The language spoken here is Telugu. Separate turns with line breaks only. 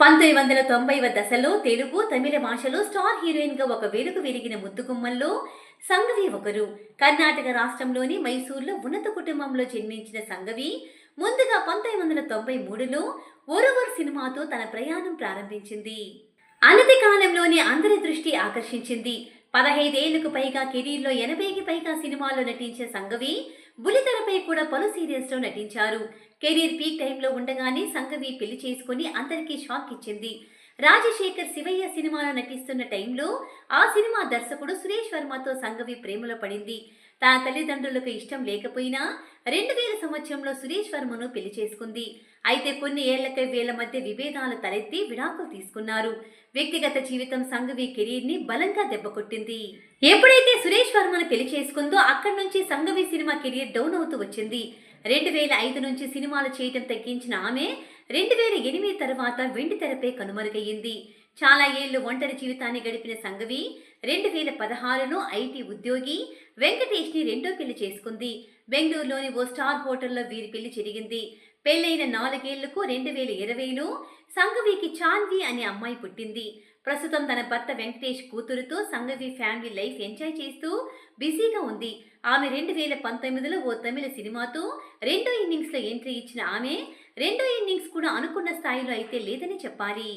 పంతొమ్మిది వందల తొంభైవ దశలో తెలుగు తమిళ భాషలో స్టార్ హీరోయిన్గా ఒక వెలుగు వెలిగిన ముద్దుగుమ్మల్లో సంగవి ఒకరు. కర్ణాటక రాష్ట్రంలోని మైసూర్లో ఉన్నత కుటుంబంలో జన్మించిన సంగవి ముందుగా పంతొమ్మిది వందల తొంభై మూడులో ఒరువరు సినిమాతో తన ప్రయాణం ప్రారంభించింది. అనతి కాలంలోనే అందరి దృష్టి ఆకర్షించింది. పదహైదేళ్ళకు పైగా కెరీర్లో ఎనభైకి పైగా సినిమాల్లో నటించిన సంగవి బులితెరపై కూడా పలు సీరియల్స్లో నటించారు. కెరీర్ పీక్ టైంలో ఉండగానే సంఘవి పెళ్ళి చేసుకుని అందరికీ షాక్ ఇచ్చింది. రాజశేఖర్ శివయ్య సినిమాలో నటిస్తున్న టైంలో ఆ సినిమా దర్శకుడు సురేష్ వర్మతో సంఘవి ప్రేమలో పడింది. తన తల్లిదండ్రులకు ఇష్టం లేకపోయినా రెండు వేల సంవత్సరంలో సురేష్ వర్మను పెళ్ళి చేసుకుంది. అయితే కొన్ని ఏళ్ళకై వీళ్ళ మధ్య విభేదాలు తలెత్తి విడాకులు తీసుకున్నారు. వ్యక్తిగత జీవితం సంఘవి కెరీర్ని బలంగా దెబ్బకొట్టింది. ఎప్పుడైతే సురేష్ వర్మ పెళ్ళి చేసుకుందో అక్కడి నుంచి సంగవి సినిమా కెరీర్ డౌన్ అవుతూ వచ్చింది. రెండు వేల ఐదు నుంచి సినిమాలు చేయటం తగ్గించిన ఆమె రెండు వేల ఎనిమిది తర్వాత వెండి తెరపై కనుమరుగయ్యింది. చాలా ఏళ్ళు ఒంటరి జీవితాన్ని గడిపిన సంఘవి రెండు వేల పదహారులో ఐటీ ఉద్యోగి వెంకటేష్ని రెండో పెళ్ళి చేసుకుంది. బెంగళూరులోని ఓ స్టార్ హోటల్లో వీరి పెళ్ళి జరిగింది. పెళ్ళైన నాలుగేళ్ళకు రెండు వేల ఇరవైలో సంఘవికి చాన్వి అనే అమ్మాయి పుట్టింది. ప్రస్తుతం తన భర్త వెంకటేష్ కూతురుతో సంఘవి ఫ్యామిలీ లైఫ్ ఎంజాయ్ చేస్తూ బిజీగా ఉంది. ఆమె రెండు వేల పంతొమ్మిదిలో ఓ తమిళ సినిమాతో రెండో ఇన్నింగ్స్లో ఎంట్రీ ఇచ్చిన ఆమె రెండో ఇన్నింగ్స్ కూడా అనుకున్న స్థాయిలో అయితే లేదని చెప్పాలి.